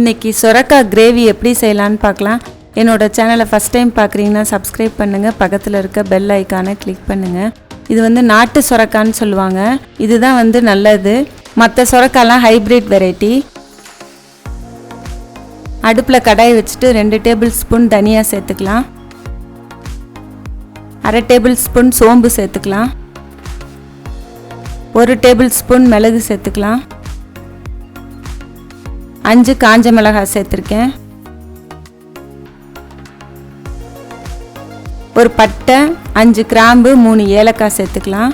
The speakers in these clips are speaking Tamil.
இன்னைக்கு சொரக்காய் கிரேவி எப்படி செய்யலான்னு பார்க்கலாம். என்னோட சேனலை ஃபஸ்ட் டைம் பார்க்குறீங்கன்னா சப்ஸ்கிரைப் பண்ணுங்கள் பக்கத்தில் இருக்க பெல் ஐக்கானை கிளிக் பண்ணுங்கள் இது வந்து நாட்டு சொரக்கான்னு சொல்லுவாங்க. இதுதான் வந்து நல்லது. மற்ற சொரக்காலாம் ஹைப்ரிட் வெரைட்டி அடுப்பில் கடாய் வச்சுட்டு ரெண்டு டேபிள் ஸ்பூன் தனியா சேர்த்துக்கலாம். அரை டேபிள் ஸ்பூன் சோம்பு சேர்த்துக்கலாம். ஒரு டேபிள் ஸ்பூன் மிளகு சேர்த்துக்கலாம். அஞ்சு காஞ்ச மிளகாய் சேர்த்துருக்கேன். ஒரு பட்டை அஞ்சு கிராம்பு மூணு ஏலக்காய் சேர்த்துக்கலாம்.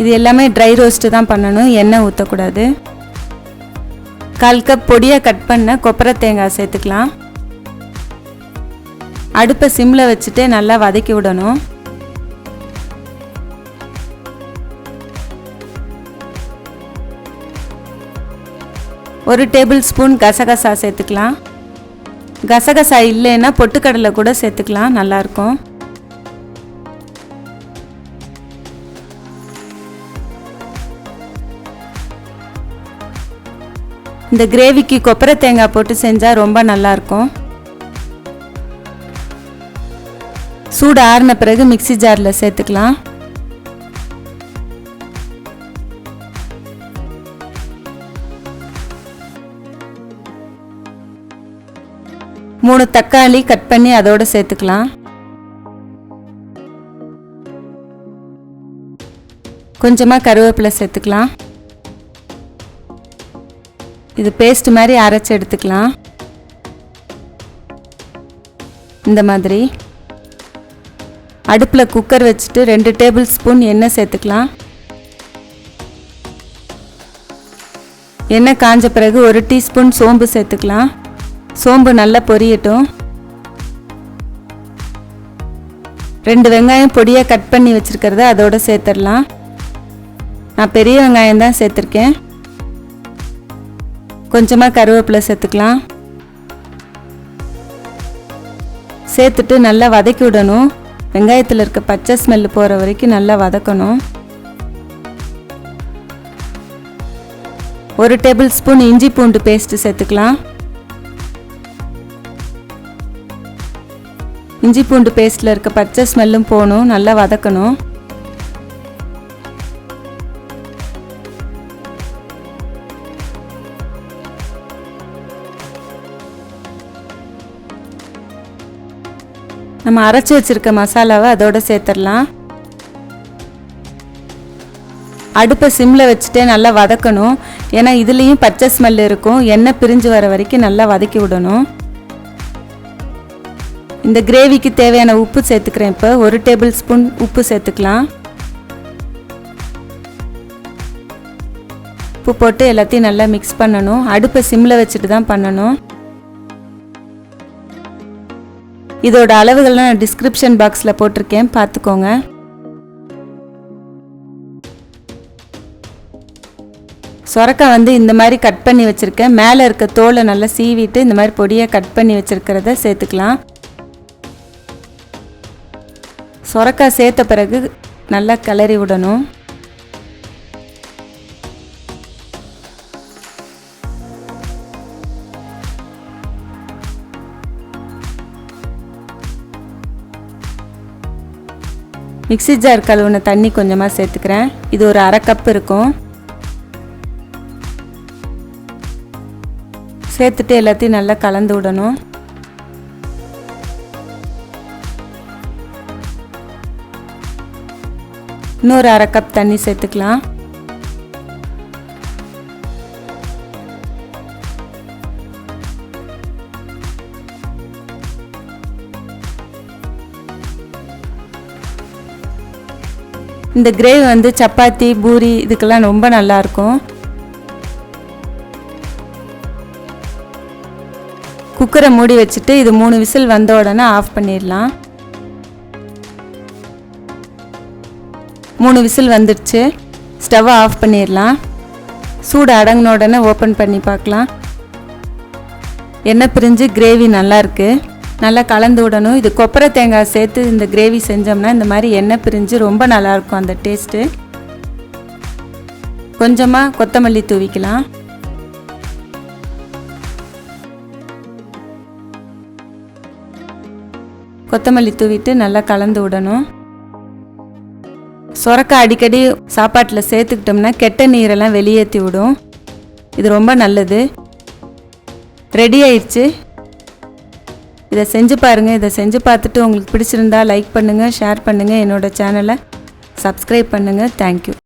இது எல்லாமே ட்ரை ரோஸ்ட்டு தான் பண்ணணும் எண்ணெய் ஊற்றக்கூடாது கால் கப் பொடியாக கட் பண்ண கொப்பரை தேங்காய் சேர்த்துக்கலாம். அடுப்பை சிம்மில் வச்சுட்டு நல்லா வதக்கி விடணும். ஒரு டேபிள் ஸ்பூன் கசகசா சேர்த்துக்கலாம். கசகசா இல்லைன்னா பொட்டுக்கடலை கூட சேர்த்துக்கலாம் நல்லாயிருக்கும். இந்த கிரேவிக்கு கொப்பரை தேங்காய் போட்டு செஞ்சால் ரொம்ப நல்லாயிருக்கும். சூடு ஆறின பிறகு மிக்ஸி ஜாரில் சேர்த்துக்கலாம். மூணு தக்காளி கட் பண்ணி அதோட சேர்த்துக்கலாம். கொஞ்சமாக கருவேப்பிலை சேர்த்துக்கலாம். இது பேஸ்ட் மாதிரி அரைச்சி எடுத்துக்கலாம். இந்த மாதிரி. அடுப்பில் குக்கர் வச்சுட்டு ரெண்டு டேபிள் ஸ்பூன் எண்ணெய் சேர்த்துக்கலாம். எண்ணெய் காஞ்ச பிறகு ஒரு டீஸ்பூன் சோம்பு சேர்த்துக்கலாம். சோம்பு நல்லா பொரியட்டும். ரெண்டு வெங்காயம் பொடியாக கட் பண்ணி வச்சுருக்கிறத அதோட சேர்த்துடலாம். நான் பெரிய வெங்காயம் தான் சேர்த்துருக்கேன். கொஞ்சமாக கருவேப்பிலை சேர்த்துக்கலாம். சேர்த்துட்டு நல்லா வதக்கி விடணும். வெங்காயத்தில் இருக்க பச்சை ஸ்மெல் போகிற வரைக்கும் நல்லா வதக்கணும். ஒரு டேபிள் ஸ்பூன் இஞ்சி பூண்டு பேஸ்ட்டு சேர்த்துக்கலாம். இஞ்சி பூண்டு பேஸ்ட்டில் இருக்க பச்சை ஸ்மெல்லும் போகணும் நல்லா வதக்கணும். நம்ம அரைச்சி வச்சிருக்க மசாலாவை அதோட சேர்த்துடலாம். அடுப்பை சிம்மில் வச்சுட்டே நல்லா வதக்கணும். ஏன்னா இதுலேயும் பச்சை ஸ்மெல் இருக்கும். எண்ணெய் பிரிஞ்சு வர வரைக்கும் நல்லா வதக்கி விடணும். இந்த கிரேவிக்கு தேவையான உப்பு சேர்த்துக்கிறேன் இப்போ. ஒரு டேபிள் ஸ்பூன் உப்பு சேர்த்துக்கலாம். உப்பு போட்டு எல்லாத்தையும் நல்லா மிக்ஸ் பண்ணணும். அடுப்பை சிம்மில் வச்சுட்டு தான் பண்ணணும். இதோட அளவுகள்லாம் நான் டிஸ்கிரிப்ஷன் பாக்ஸில் போட்டிருக்கேன். பார்த்துக்கோங்க. சொரக்காய் வந்து இந்த மாதிரி கட் பண்ணி வச்சுருக்கேன். மேலே இருக்க தோலை நல்லா சீவிட்டு இந்த மாதிரி பொடியாக கட் பண்ணி வச்சுருக்கிறத சேர்த்துக்கலாம். சொரக்காய் சேர்த்த பிறகு நல்லா கிளறி விடணும். மிக்ஸி ஜார் கழுவுன தண்ணி கொஞ்சமாக சேர்த்துக்கிறேன். இது ஒரு அரை கப் இருக்கும். சேர்த்துட்டு எல்லாத்தையும் நல்லா கலந்து விடணும். இன்னொரு அரை கப் தண்ணி சேர்த்துக்கலாம். இந்த கிரேவி வந்து சப்பாத்தி பூரி இதுக்கெல்லாம் ரொம்ப நல்லாயிருக்கும். குக்கரை மூடி வச்சுட்டு இது மூணு விசில் வந்த உடனே ஆஃப் பண்ணிடலாம். மூணு விசில் வந்துடுச்சு. ஸ்டவ்வை ஆஃப் பண்ணிடலாம். சூடு அடங்கின உடனே ஓப்பன் பண்ணி பார்க்கலாம். எண்ணெய் பிரிஞ்சு கிரேவி நல்லாயிருக்கு நல்லா கலந்து விடணும். இது கொப்பரை தேங்காய் சேர்த்து இந்த கிரேவி செஞ்சோம்னா இந்த மாதிரி எண்ணெய் பிரிஞ்சு ரொம்ப நல்லாயிருக்கும் அந்த டேஸ்ட்டு. கொஞ்சமாக கொத்தமல்லி தூவிக்கலாம். கொத்தமல்லி தூவிட்டு நல்லா கலந்து விடணும். சுரக்காய் அடிக்கடி சாப்பாட்டில் சேர்த்துக்கிட்டோம்னா கெட்ட நீரெல்லாம் வெளியேற்றி விடும். இது ரொம்ப நல்லது. ரெடி ஆயிடுச்சு. இதை செஞ்சு பாருங்கள் இதை செஞ்சு பார்த்துட்டு உங்களுக்கு பிடிச்சிருந்தா லைக் பண்ணுங்கள் ஷேர் பண்ணுங்கள் என்னோடய சேனலை சப்ஸ்கிரைப் பண்ணுங்கள் தேங்க்யூ